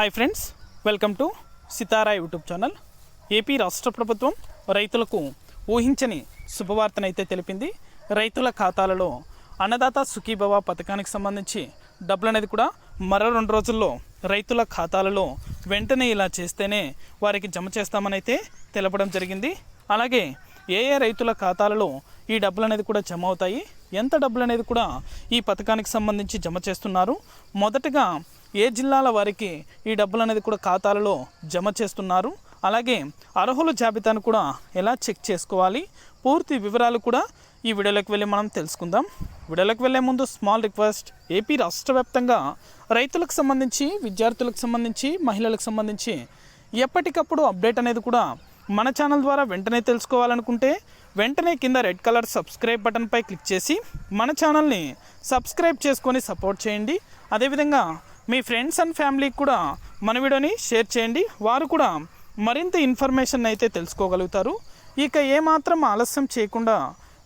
Hi friends welcome to Sitara YouTube channel AP రాష్ట్ర ప్రభుత్వం రైతులకు ఊహించని శుభవార్తనైతే తెలిపింది. రైతుల ఖాతాలలో అన్నదాత సుఖీభవ పథకానికి సంబంధించి డబ్బులు అనేది కూడా మరో రెండు రోజుల్లో రైతుల ఖాతాలలో వెంటనే ఇలా చేస్తేనే వారికి జమ చేస్తామనైతే తెలపడం జరిగింది. అలాగే ఏ ఏ రైతుల ఖాతాలలో ఈ డబ్బులు అనేది కూడా జమ అవుతాయి ఎంత డబ్బులు అనేది కూడా ఈ పథకానికి సంబంధించి జమ చేస్తున్నారు? మొదటగా ఏ జిల్లాల వారికి ఈ డబ్బులు అనేది కూడా ఖాతాలలో జమ చేస్తున్నారు? అలాగే అర్హుల జాబితాను కూడా ఎలా చెక్ చేసుకోవాలి? పూర్తి వివరాలు కూడా ఈ వీడియోలోకి వెళ్ళి మనం తెలుసుకుందాం. వీడియోలోకి వెళ్ళే ముందు స్మాల్ రిక్వెస్ట్ ఏపీ రాష్ట్ర వ్యాప్తంగా రైతులకు సంబంధించి విద్యార్థులకు సంబంధించి మహిళలకు సంబంధించి ఎప్పటికప్పుడు అప్డేట్ అనేది కూడా మన ఛానల్ ద్వారా వెంటనే తెలుసుకోవాలనుకుంటే వెంటనే కింద రెడ్ కలర్ సబ్స్క్రైబ్ బటన్పై క్లిక్ చేసి మన ఛానల్ని సబ్స్క్రైబ్ చేసుకొని సపోర్ట్ చేయండి. అదేవిధంగా మీ ఫ్రెండ్స్ అండ్ ఫ్యామిలీకి కూడా మన వీడియోని షేర్ చేయండి. వారు కూడా మరింత ఇన్ఫర్మేషన్ అయితే తెలుసుకోగలుగుతారు. ఇక ఏమాత్రం ఆలస్యం చేయకుండా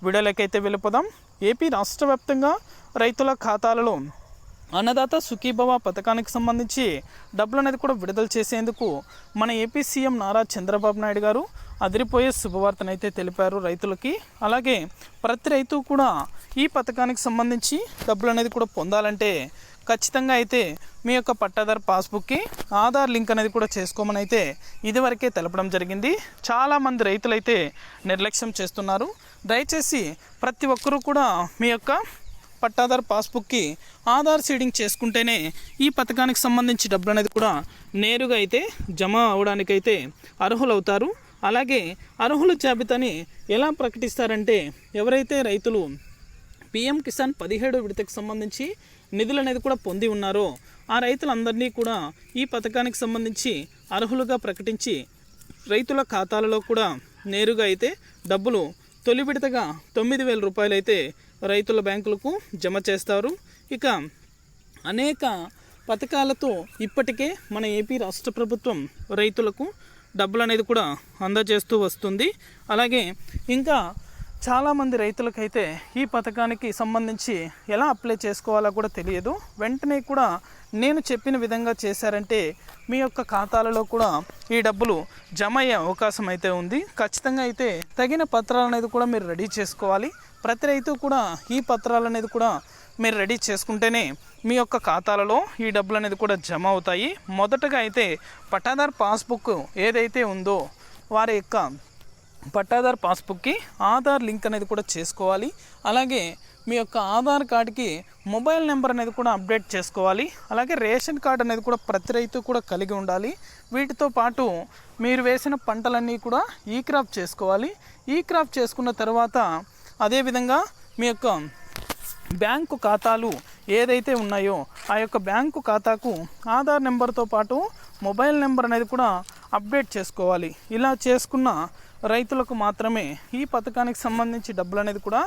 వీడియోలకైతే వెళ్ళిపోదాం. ఏపీ రాష్ట్ర వ్యాప్తంగా రైతుల ఖాతాలలో అన్నదాత సుఖీభవ పథకానికి సంబంధించి డబ్బులు అనేది కూడా విడుదల చేసేందుకు మన ఏపీ సీఎం నారా చంద్రబాబు నాయుడు గారు అదిరిపోయే శుభవార్తనైతే తెలిపారు రైతులకి. అలాగే ప్రతి రైతు కూడా ఈ పథకానికి సంబంధించి డబ్బులు అనేది కూడా పొందాలంటే ఖచ్చితంగా అయితే మీ యొక్క పట్టాదారు పాస్బుక్కి ఆధార్ లింక్ అనేది కూడా చేసుకోమని అయితే ఇదివరకే తెలపడం జరిగింది. చాలామంది రైతులైతే నిర్లక్ష్యం చేస్తున్నారు. దయచేసి ప్రతి ఒక్కరూ కూడా మీ యొక్క పట్టాదార్ పాస్బుక్కి ఆధార్ సీడింగ్ చేసుకుంటేనే ఈ పథకానికి సంబంధించి డబ్బులు అనేది కూడా నేరుగా అయితే జమ అవడానికైతే అర్హులవుతారు. అలాగే అర్హుల జాబితాని ఎలా ప్రకటిస్తారంటే ఎవరైతే రైతులు పిఎం కిసాన్ పదిహేడు విడతకు సంబంధించి నిధులు అనేది కూడా పొంది ఉన్నారో ఆ రైతులందరినీ కూడా ఈ పథకానికి సంబంధించి అర్హులుగా ప్రకటించి రైతుల ఖాతాలలో కూడా నేరుగా అయితే డబ్బులు తొలి విడతగా తొమ్మిది వేల రూపాయలు అయితే రైతుల బ్యాంకులకు జమ చేస్తారు. ఇక అనేక పథకాలతో ఇప్పటికే మన ఏపీ రాష్ట్ర ప్రభుత్వం రైతులకు డబ్బులు అనేది కూడా అందజేస్తూ వస్తుంది. అలాగే ఇంకా చాలామంది రైతులకైతే ఈ పథకానికి సంబంధించి ఎలా అప్లై చేసుకోవాలో కూడా తెలియదు. వెంటనే కూడా నేను చెప్పిన విధంగా చేశారంటే మీ యొక్క ఖాతాలలో కూడా ఈ డబ్బులు జమ అయ్యే అవకాశం అయితే ఉంది. ఖచ్చితంగా అయితే తగిన పత్రాలు అనేది కూడా మీరు రెడీ చేసుకోవాలి. ప్రతి రైతు కూడా ఈ పత్రాలు అనేది కూడా మీరు రెడీ చేసుకుంటేనే మీ యొక్క ఖాతాలలో ఈ డబ్బులు అనేది కూడా జమ అవుతాయి. మొదటగా అయితే పట్టాదార్ పాస్బుక్ ఏదైతే ఉందో వారి యొక్క పట్టాదార్ పాస్బుక్కి ఆధార్ లింక్ అనేది కూడా చేసుకోవాలి. అలాగే మీ యొక్క ఆధార్ కార్డుకి మొబైల్ నెంబర్ అనేది కూడా అప్డేట్ చేసుకోవాలి. అలాగే రేషన్ కార్డు అనేది కూడా ప్రతి రైతు కూడా కలిగి ఉండాలి. వీటితో పాటు మీరు వేసిన పంటలన్నీ కూడా ఈ క్రాప్ చేసుకోవాలి. ఈ క్రాప్ చేసుకున్న తర్వాత అదేవిధంగా మీ యొక్క బ్యాంకు ఖాతాలు ఏదైతే ఉన్నాయో ఆ యొక్క బ్యాంకు ఖాతాకు ఆధార్ నెంబర్తో పాటు మొబైల్ నెంబర్ అనేది కూడా అప్డేట్ చేసుకోవాలి. ఇలా చేసుకున్న రైతులకు మాత్రమే ఈ పథకానికి సంబంధించి డబ్బులు అనేది కూడా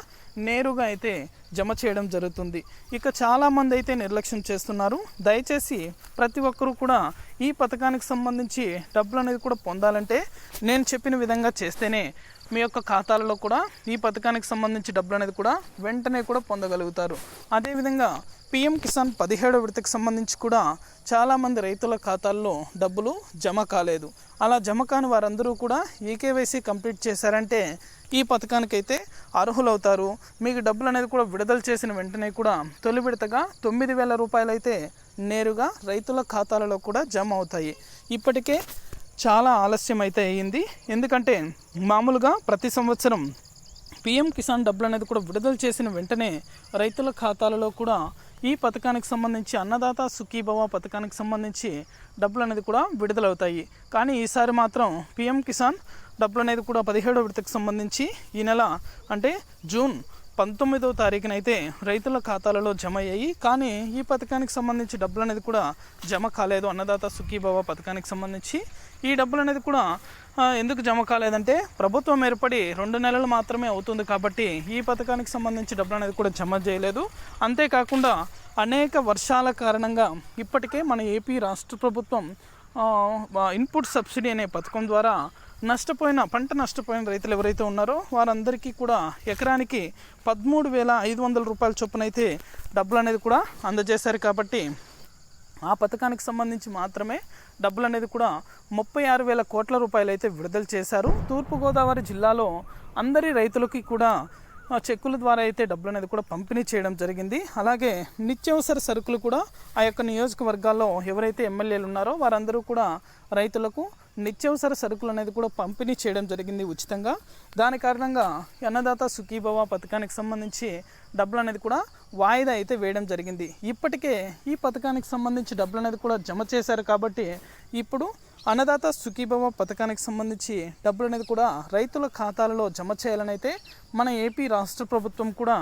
నేరుగా అయితే జమ చేయడం జరుగుతుంది. ఇక చాలామంది అయితే నిర్లక్ష్యం చేస్తున్నారు. దయచేసి ప్రతి ఒక్కరూ కూడా ఈ పథకానికి సంబంధించి డబ్బులు అనేది కూడా పొందాలంటే నేను చెప్పిన విధంగా చేస్తేనే మీ యొక్క ఖాతాలలో కూడా ఈ పథకానికి సంబంధించి డబ్బులు అనేది కూడా వెంటనే కూడా పొందగలుగుతారు. అదేవిధంగా పిఎం కిసాన్ పదిహేడో విడతకు సంబంధించి కూడా చాలామంది రైతుల ఖాతాల్లో డబ్బులు జమ కాలేదు. అలా జమ కాని వారందరూ కూడా ఈకేవైసీ కంప్లీట్ చేశారంటే ఈ పథకానికైతే అర్హులవుతారు. మీకు డబ్బులు అనేది కూడా విడుదల చేసిన వెంటనే కూడా తొలి విడతగా తొమ్మిది వేల రూపాయలు అయితే నేరుగా రైతుల ఖాతాలలో కూడా జమ అవుతాయి. ఇప్పటికే చాలా ఆలస్యం అయితే అయ్యింది ఎందుకంటే మామూలుగా ప్రతి సంవత్సరం పిఎం కిసాన్ డబ్బులు అనేది కూడా విడుదల చేసిన వెంటనే రైతుల ఖాతాలలో కూడా ఈ పథకానికి సంబంధించి అన్నదాత సుఖీభవ పథకానికి సంబంధించి డబ్బులు అనేది కూడా విడుదలవుతాయి. కానీ ఈసారి మాత్రం పిఎం కిసాన్ డబ్బులు అనేది కూడా పదిహేడో విడతకు సంబంధించి ఈ నెల అంటే జూన్ పంతొమ్మిదవ తారీఖున అయితే రైతుల ఖాతాలలో జమ అయ్యాయి. కానీ ఈ పథకానికి సంబంధించి డబ్బులు అనేది కూడా జమ కాలేదు. అన్నదాత సుఖీబాబా పథకానికి సంబంధించి ఈ డబ్బులు అనేది కూడా ఎందుకు జమ కాలేదంటే ప్రభుత్వం ఏర్పడి రెండు నెలలు మాత్రమే అవుతుంది కాబట్టి ఈ పథకానికి సంబంధించి డబ్బులు అనేది కూడా జమ చేయలేదు. అంతేకాకుండా అనేక వర్షాల కారణంగా ఇప్పటికే మన ఏపీ రాష్ట్ర ప్రభుత్వం ఇన్పుట్ సబ్సిడీ అనే పథకం ద్వారా నష్టపోయిన పంట నష్టపోయిన రైతులు ఎవరైతే ఉన్నారో వారందరికీ కూడా ఎకరానికి పదమూడు వేల ఐదు వందల రూపాయల చొప్పున అయితే డబ్బులు అనేది కూడా అందజేశారు కాబట్టి ఆ పథకానికి సంబంధించి మాత్రమే డబ్బులు అనేది కూడా ముప్పై ఆరు వేల కోట్ల రూపాయలు అయితే విడుదల చేశారు. తూర్పుగోదావరి జిల్లాలో అందరి రైతులకి కూడా చెక్కుల ద్వారా అయితే డబ్బులు అనేది కూడా పంపిణీ చేయడం జరిగింది. అలాగే నిత్యావసర సరుకులు కూడా ఆ యొక్క నియోజకవర్గాల్లో ఎవరైతే ఎమ్మెల్యేలు ఉన్నారో వారందరూ కూడా రైతులకు నిత్యావసర సరుకులు అనేది కూడా పంపిణీ చేయడం జరిగింది ఉచితంగా. దాని కారణంగా అన్నదాత సుఖీభవ పథకానికి సంబంధించి డబ్బులు అనేది కూడా వాయిదా అయితే వేయడం జరిగింది. ఇప్పటికే ఈ పథకానికి సంబంధించి డబ్బులు అనేది కూడా జమ చేశారు కాబట్టి ఇప్పుడు అన్నదాత సుఖీభవ పథకానికి సంబంధించి డబ్బులు అనేది కూడా రైతుల ఖాతాలలో జమ చేయాలని అయితే మన ఏపీ రాష్ట్ర ప్రభుత్వం కూడా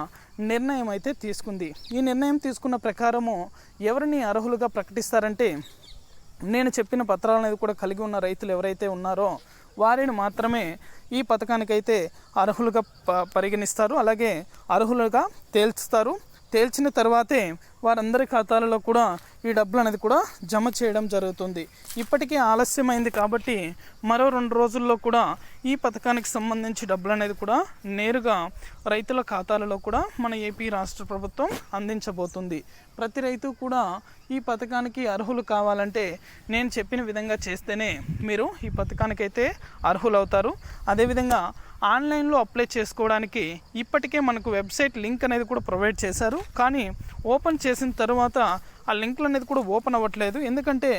నిర్ణయం అయితే తీసుకుంది. ఈ నిర్ణయం తీసుకున్న ప్రకారము ఎవరిని అర్హులుగా ప్రకటిస్తారంటే నేను చెప్పిన పత్రాలు అనేది కూడా కలిగి ఉన్న రైతులు ఎవరైతే ఉన్నారో వారిని మాత్రమే ఈ పథకానికైతే అర్హులుగా ప పరిగణిస్తారు. అలాగే అర్హులుగా తేల్చుతారు. తేల్చిన తర్వాతే వారందరి ఖాతాలలో కూడా ఈ డబ్బులు అనేది కూడా జమ చేయడం జరుగుతుంది. ఇప్పటికే ఆలస్యమైంది కాబట్టి మరో రెండు రోజుల్లో కూడా ఈ పథకానికి సంబంధించి డబ్బులు అనేది కూడా నేరుగా రైతుల ఖాతాలలో కూడా మన ఏపీ రాష్ట్ర ప్రభుత్వం అందించబోతుంది. ప్రతి రైతు కూడా ఈ పథకానికి అర్హులు కావాలంటే నేను చెప్పిన విధంగా చేస్తేనే మీరు ఈ పథకానికైతే అర్హులవుతారు. అదేవిధంగా ఆన్లైన్లో అప్లై చేసుకోవడానికి ఇప్పటికే మనకు వెబ్సైట్ లింక్ అనేది కూడా ప్రొవైడ్ చేశారు. కానీ ఓపెన్ చేసిన తర్వాత ఆ లింక్లు అనేది కూడా ఓపెన్ అవ్వట్లేదు. ఎందుకంటే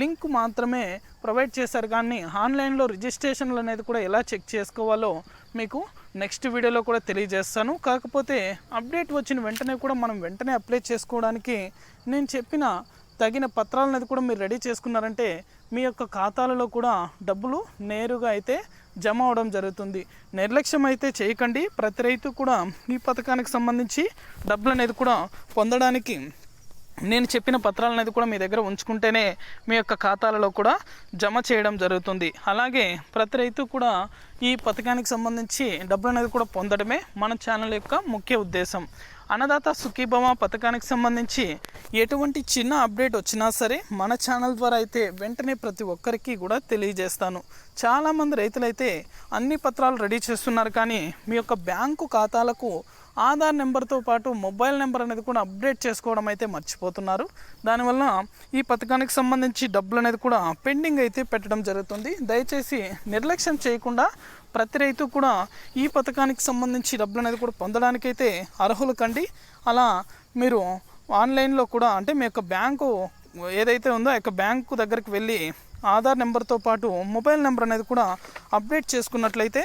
లింక్ మాత్రమే ప్రొవైడ్ చేశారు. కానీ ఆన్లైన్లో రిజిస్ట్రేషన్లు అనేది కూడా ఎలా చెక్ చేసుకోవాలో మీకు నెక్స్ట్ వీడియోలో కూడా తెలియజేస్తాను. కాకపోతే అప్డేట్ వచ్చిన వెంటనే కూడా మనం వెంటనే అప్లై చేసుకోవడానికి నేను చెప్పిన తగిన పత్రాలు అనేది కూడా మీరు రెడీ చేసుకున్నారంటే మీ యొక్క ఖాతాలలో కూడా డబ్బులు నేరుగా అయితే జమ అవడం జరుగుతుంది. నిర్లక్ష్యం అయితే చేయకండి. ప్రతి రైతు కూడా ఈ పథకానికి సంబంధించి డబ్బులు అనేది కూడా పొందడానికి నేను చెప్పిన పత్రాలు అనేది కూడా మీ దగ్గర ఉంచుకుంటేనే మీ యొక్క ఖాతాలలో కూడా జమ చేయడం జరుగుతుంది. అలాగే ప్రతి రైతు కూడా ఈ పథకానికి సంబంధించి డబ్బులు అనేది కూడా పొందడమే మన ఛానల్ యొక్క ముఖ్య ఉద్దేశం. అన్నదాత సుఖీభవ పథకానికి సంబంధించి ఎటువంటి చిన్న అప్డేట్ వచ్చినా సరే మన ఛానల్ ద్వారా అయితే వెంటనే ప్రతి ఒక్కరికి కూడా తెలియజేస్తాను. చాలామంది రైతులైతే అన్ని పత్రాలు రెడీ చేస్తున్నారు కానీ మీ యొక్క బ్యాంకు ఖాతాలకు ఆధార్ నెంబర్తో పాటు మొబైల్ నెంబర్ అనేది కూడా అప్డేట్ చేసుకోవడం అయితే మర్చిపోతున్నారు. దానివల్ల ఈ పథకానికి సంబంధించి డబ్బులు అనేది కూడా పెండింగ్ అయితే పెట్టడం జరుగుతుంది. దయచేసి నిర్లక్ష్యం చేయకుండా ప్రతి రైతు కూడా ఈ పథకానికి సంబంధించి డబ్బులు అనేది కూడా పొందడానికైతే అర్హులు కండి అలా మీరు ఆన్లైన్లో కూడా అంటే మీ యొక్క బ్యాంకు ఏదైతే ఉందో ఆ యొక్క బ్యాంకు దగ్గరికి వెళ్ళి ఆధార్ నెంబర్తో పాటు మొబైల్ నెంబర్ అనేది కూడా అప్డేట్ చేసుకున్నట్లయితే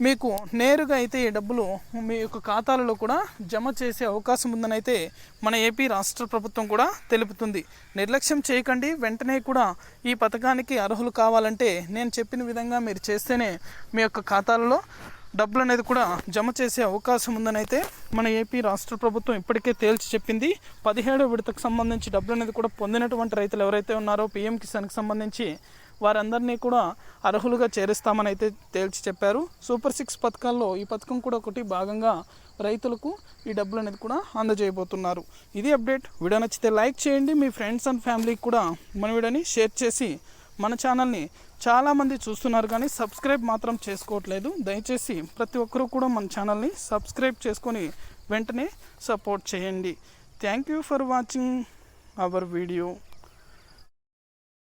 మీకు నేరుగా అయితే ఈ డబ్బులు మీ యొక్క ఖాతాలలో కూడా జమ చేసే అవకాశం ఉందని అయితే మన ఏపీ రాష్ట్ర ప్రభుత్వం కూడా తెలుపుతుంది. నిర్లక్ష్యం చేయకండి వెంటనే కూడా ఈ పథకానికి అర్హులు కావాలంటే నేను చెప్పిన విధంగా మీరు చేస్తేనే మీ యొక్క ఖాతాలలో డబ్బులు అనేది కూడా జమ చేసే అవకాశం ఉందని అయితే మన ఏపీ రాష్ట్ర ప్రభుత్వం ఇప్పటికే తేల్చి చెప్పింది. పదిహేడో విడతకు సంబంధించి డబ్బులు అనేది కూడా పొందినటువంటి రైతులు ఎవరైతే ఉన్నారో పీఎం కిసాన్కి సంబంధించి వారందరినీ కూడా అర్హులుగా చేరుస్తామని అయితే తేల్చి చెప్పారు. సూపర్ సిక్స్ పథకాల్లో ఈ పథకం కూడా ఒకటి భాగంగా రైతులకు ఈ డబ్బులు అనేది కూడా అందజేయబోతున్నారు. ఇది అప్డేట్. వీడియో నచ్చితే లైక్ చేయండి. మీ ఫ్రెండ్స్ అండ్ ఫ్యామిలీకి కూడా మన వీడియోని షేర్ చేసి మన ఛానల్ని చాలామంది చూస్తున్నారు కానీ సబ్స్క్రైబ్ మాత్రం చేసుకోవట్లేదు. దయచేసి ప్రతి ఒక్కరూ కూడా మన ఛానల్ని సబ్స్క్రైబ్ చేసుకొని వెంటనే సపోర్ట్ చేయండి. Thank you for watching our video